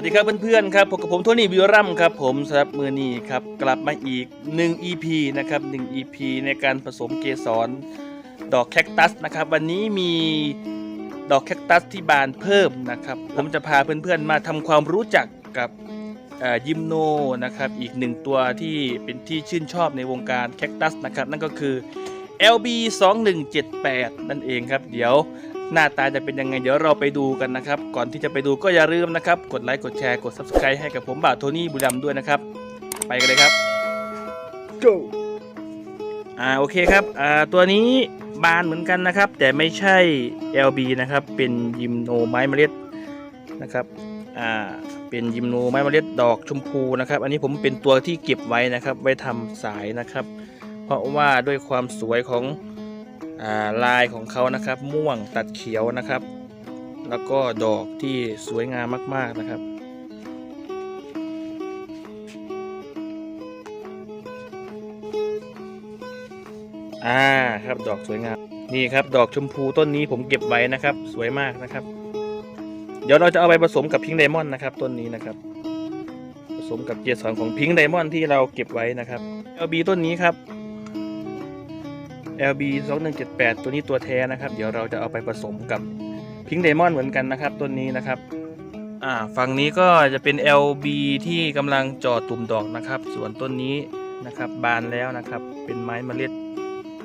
วัสดีครับเพื่อนๆครับพบกับผมโทนี่วิวรัมครับผมสำหรับมือนี้ครับกลับมาอีก 1 EP นะครับ1 EP ในการผสมเกสรดอกแคคตัสนะครับวันนี้มีดอกแคคตัสที่บานเพิ่มนะครับผมจะพาเพื่อนๆมาทำความรู้จักกับยิมโนนะครับอีกหนึ่งตัวที่เป็นที่ชื่นชอบในวงการแคคตัสนะครับนั่นก็คือ LB 2178นั่นเองครับ เดี๋ยว หน้าตาจะเป็นยังไงเดี๋ยวเราไปดูกันนะครับ ก่อนที่จะไปดูก็อย่าลืมนะครับ กดไลค์กดแชร์กด Subscribe ให้กับผมบ่าวโทนี่บุรีรัมย์ด้วยนะครับ ไปกันเลยครับ go อ่าโอเคครับอ่าตัวนี้บานเหมือนกันนะครับ แต่ไม่ใช่ LB นะครับ เป็นยิมโนไม้เมล็ดนะครับอ่าเป็นยิมโนไม้เมล็ดดอกชมพูนะครับ อันนี้ผมเป็นตัวที่เก็บไว้นะครับ ไว้ทำสายนะครับ เพราะว่าด้วยความสวยของอา ลายของเขานะครับ ม่วงตัดเขียวนะครับ แล้วก็ดอกที่สวยงามมาก ๆนะครับ อ่าครับดอกสวยงามนี่ครับ ดอกชมพูต้นนี้ผมเก็บไว้นะครับ สวยมากนะครับ เดี๋ยวเราจะเอาไปผสมกับพิงไดมอนด์นะครับ ต้นนี้นะครับ ผสมกับเกสรของพิงไดมอนด์ที่เราเก็บไว้นะครับ LB ต้นนี้ครับ LB 2178 ตัวนี้ตัวแท้นะครับ เดี๋ยวเราจะเอาไปผสมกับพิงค์ไดมอนเหมือนกันนะครับต้นนี้นะครับอ่าฝั่งนี้ก็จะเป็น LB ที่กำลังจอดตุ่มดอกนะครับ ส่วนต้นนี้นะครับบานแล้วนะครับ เป็นไม้เมล็ด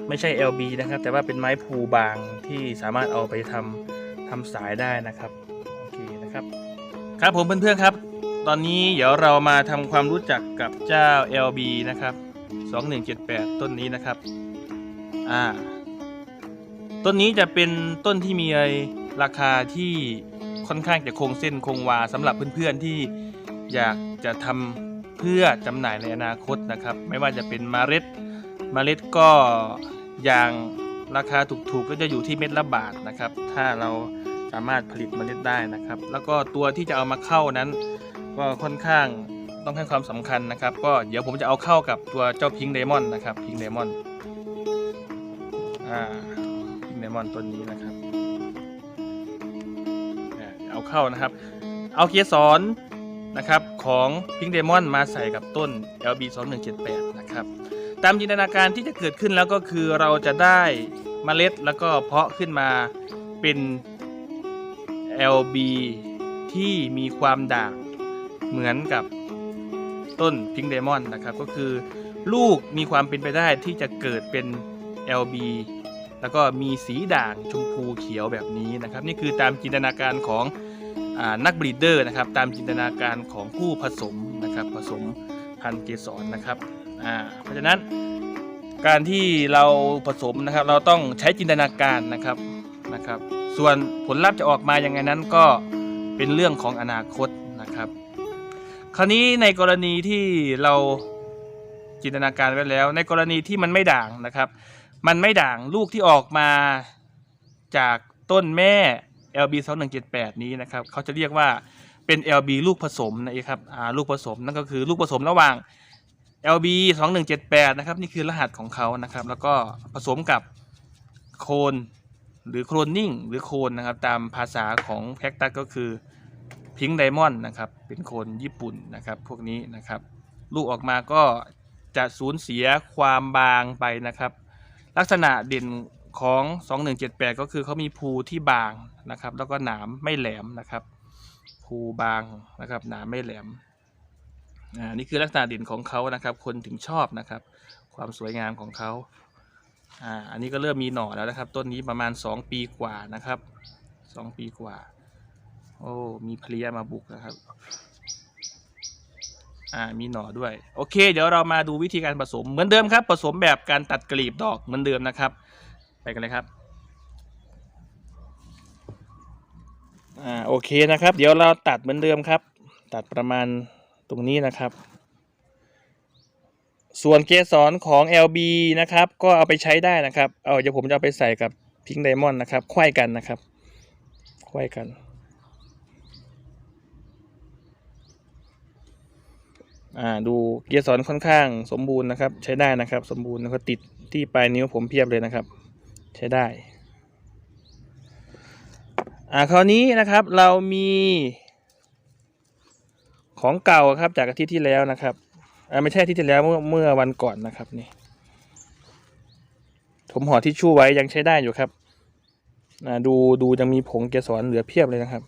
ไม่ใช่ LB นะครับ แต่ว่าเป็นไม้ภูบางที่สามารถเอาไปทำทำสายได้นะครับโอเคนะครับครับผมเพื่อนๆครับ ตอนนี้เดี๋ยวเรามาทำความรู้จักกับเจ้า LB นะครับ 2178 ต้นนี้นะครับ อ่า ต้นนี้จะเป็นต้นที่มีราคาที่ค่อนข้างจะคงเส้นคงวาสำหรับเพื่อนๆที่อยากจะทำเพื่อจำหน่ายในอนาคตนะครับ ไม่ว่าจะเป็นเมล็ดเมล็ดก็อย่างราคาถูกๆก็จะอยู่ที่เม็ดละบาทนะครับ ถ้าเราสามารถผลิตเมล็ดได้นะครับ แล้วก็ตัวที่จะเอามาเข้านั้น ก็ค่อนข้างต้องให้ความสำคัญนะครับ ก็เดี๋ยวผมจะเอาเข้ากับตัวเจ้าพิงค์ไดมอนด์นะครับพิงค์ไดมอนด์ อ่าพิงค์ไดมอนต้นนี้นะครับอ่าเอาเข้านะครับ เอาเกสรนะครับของพิงค์ไดมอนมาใส่กับต้น LB 2178นะครับตามจินตนาการที่จะเกิดขึ้นแล้วก็คือเราจะได้เมล็ดแล้วก็เพาะขึ้นมาเป็น LB ที่มีความด่างเหมือนกับต้นพิง k ์ d ดมอนนะครับ ก็คือลูกมีความเป็นไปได้ที่จะเกิดเป็น LB แล้วก็มีสีด่างชมพูเขียวแบบนี้นะครับ นี่คือตามจินตนาการของอนักบรีดเดอร์นะครับ ตามจินตนาการของผู้ผสมนะครับ ผสมพันธุ์เกสรนะครับเพราะฉะนั้นการที่เราผสมนะครับ เราต้องใช้จินตนาการนะครับนะครับ ส่วนผลลัพธ์จะออกมาอย่างไงนั้นก็เป็นเรื่องของอนาคตนะครับ คราวนี้ในกรณีที่เราจินตนาการไว้แล้ว ในกรณีที่มันไม่ด่างนะครับ มันไม่ด่างลูกที่ออกมาจากต้นแม่ LB 2178นี้นะครับเขาจะเรียกว่าเป็น LB ลูกผสมนะครับลูกผสมนั่นก็คือลูกผสมระหว่าง LB 2178นะครับนี่คือรหัสของเขานะครับแล้วก็ผสมกับโคนหรือโคลนนิ่งหรือโคนนะครับตามภาษาของแคคตัสก็คือพิงไดมอนด์นะครับเป็นโคนญี่ปุ่นนะครับพวกนี้นะครับ ลูกออกมาก็จะสูญเสียความบางไปนะครับ ลักษณะเด่นของ 2178 ก็คือเขามีภูที่บางนะครับ แล้วก็หนามไม่แหลมนะครับภูบางนะครับหนามไม่แหลมอ่านี่คือลักษณะเด่นของเขานะครับ คนถึงชอบนะครับ ความสวยงามของเขาอ่าอันนี้ก็เริ่มมีหน่อแล้วนะครับ ต้นนี้ประมาณ 2 ปีกว่านะครับ 2 ปีกว่า โอ้มีเพลียมาบุกนะครับ อ่ามีหน่อด้วย โอเค เดี๋ยวเรามาดูวิธีการผสมเหมือนเดิมครับผสมแบบการตัดกลีบดอกเหมือนเดิมนะครับ ไปกันเลยครับอ่าโอเคนะครับ เดี๋ยวเราตัดเหมือนเดิมครับ ตัดประมาณตรงนี้นะครับ ส่วนเกสรของ LB นะครับ ก็เอาไปใช้ได้นะครับ เอาเดี๋ยวผมจะเอาไปใส่กับพิงค์ไดมอนด์นะครับไขว้กันนะครับไขว้กัน อ่าดูเกียร์สรค่อนข้างสมบูรณ์นะครับ ใช้ได้นะครับ สมบูรณ์แล้วก็ติดที่ปลายนิ้วผมเพียบเลยนะครับ ใช้ได้อ่าคราวนี้นะครับเรามีของเก่าครับจากอาทิตย์ที่แล้วนะครับอ่าไม่ใช่อาทิตย์ที่แล้วเมื่อเมื่อวันก่อนนะครับนี่ผมห่อทิชชู่ไว้ยังใช้ได้อยู่ครับอ่าดูดูยังมีผงเกสรเหลือเพียบเลยนะครับ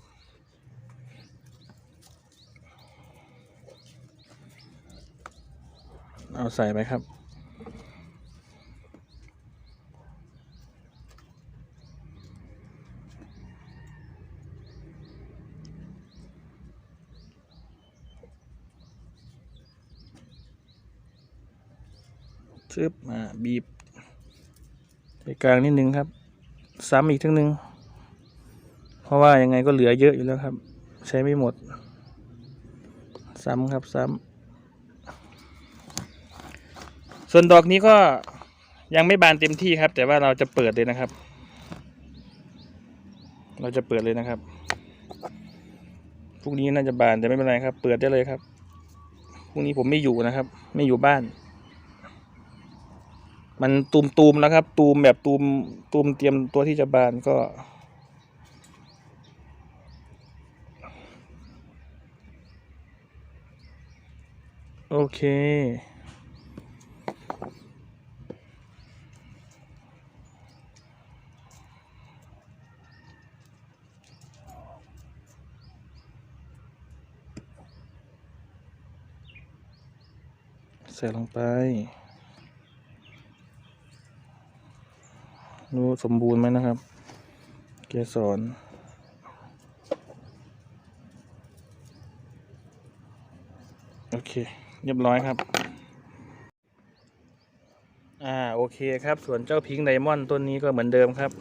เอาใส่ไปครับ ซึบมาบีบไปกลางนิดนึงครับ ซ้ำอีกทั้งนึง เพราะว่ายังไงก็เหลือเยอะอยู่แล้วครับ ใช้ไม่หมด ซ้ำครับซ้ำ ส่วนดอกนี้ก็ยังไม่บานเต็มที่ครับ แต่ว่าเราจะเปิดเลยนะครับ เราจะเปิดเลยนะครับพรุ่งนี้น่าจะบานแต่ไม่เป็นไรครับ เปิดได้เลยครับพรุ่งนี้ผมไม่อยู่นะครับ ไม่อยู่บ้าน มันตูมตูมๆแล้วครับ ตูมแบบตูมตูมเตรียมตัวที่จะบานก็ โอเค ใส่ลงไป ดูสมบูรณ์ไหมนะครับ เกสรโอเค เรียบร้อยครับ อ่า โอเคครับ ส่วนเจ้าพิงค์ไดมอนด์ต้นนี้ก็เหมือนเดิมครับ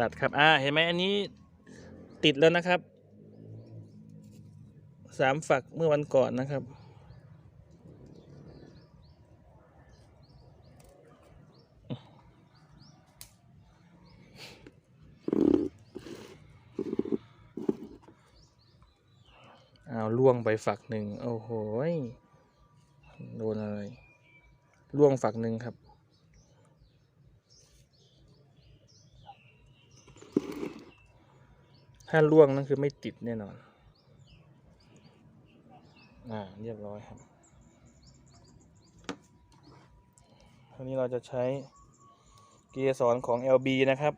ตัดครับ อ่า เห็นไหมอันนี้ติดแล้วนะครับ สามฝักเมื่อวันก่อนนะครับ เอาล่วงไปฝักหนึ่งโอ้โหยโดนอะไรล่วงฝักหนึ่งครับถ้าล่วงนั่นคือไม่ติดแน่นอน อ่าเรียบร้อยครับคราวนี้เราจะใช้เกียร์สอนของ LB นะครับ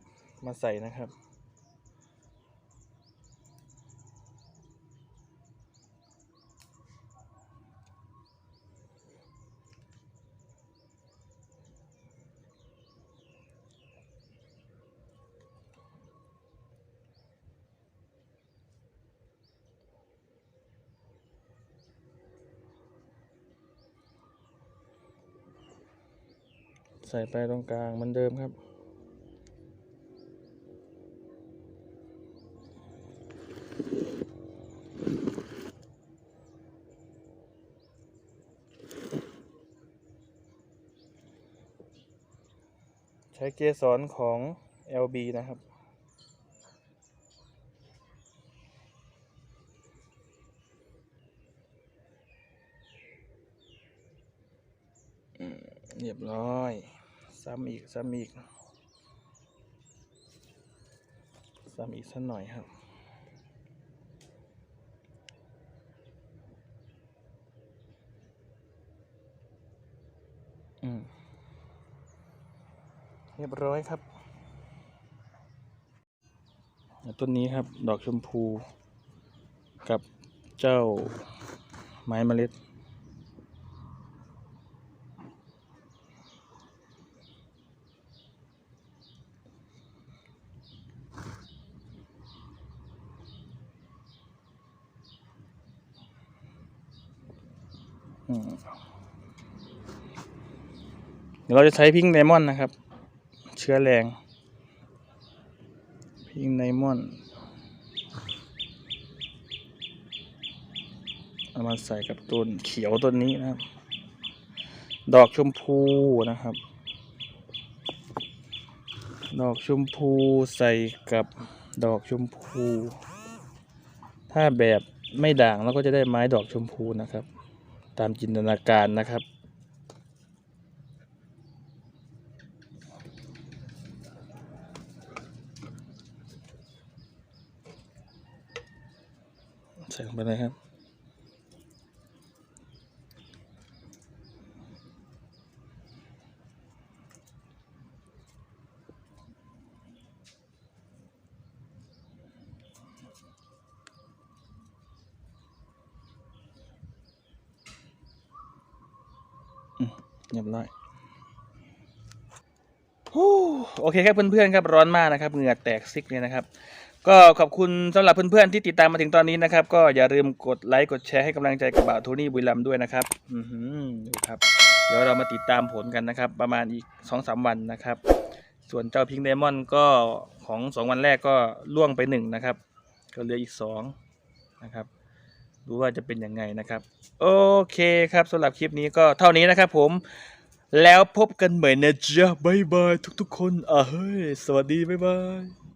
มาใส่นะครับ ใส่ไปตรงกลางเหมือนเดิมครับ ใช้เกสรของ LB นะครับเรียบร้อย ซ้ำอีก ซ้ำอีก ซ้ำอีกสักหน่อยครับ อืม เรียบร้อยครับ ต้นนี้ครับ ดอกชมพู กับเจ้าไม้เมล็ด เดี๋ยวเราจะใช้พิงไดมอนด์นะครับ เชื้อแรง พิงไดมอนด์เอามาใส่กับต้นเขียวต้นนี้นะครับ ดอกชมพูนะครับ ดอกชมพูใส่กับดอกชมพู ถ้าแบบไม่ด่างเราก็จะได้ไม้ดอกชมพูนะครับ ตามจินตนาการนะครับใส่ลงไปเลยครับ เรียบร้อยโอเคครับเพื่อนๆครับร้อนมากนะครับเหงื่อแตกซิกเลยนะครับ ก็ขอบคุณสำหรับเพื่อนๆที่ติดตามมาถึงตอนนี้นะครับ ก็อย่าลืมกดไลค์กดแชร์ให้กำลังใจกับบ่าวโทนี่บุรีรัมด้วยนะครับ อือหือดูครับ เดี๋ยวเรามาติดตามผลกันนะครับ ประมาณอีกสองสามวันนะครับ ส่วนเจ้าพิงเดมอนก็ของสองวันแรกก็ล่วงไปหนึ่งนะครับ ก็เหลืออีกสองนะครับ ดูว่าจะเป็นยังไงนะครับ โอเคครับสำหรับคลิปนี้ก็เท่านี้นะครับผมแล้วพบกันใหม่นะจ๊ะบ๊ายบายทุกๆคนอะเฮ้ยสวัสดีบ๊ายบาย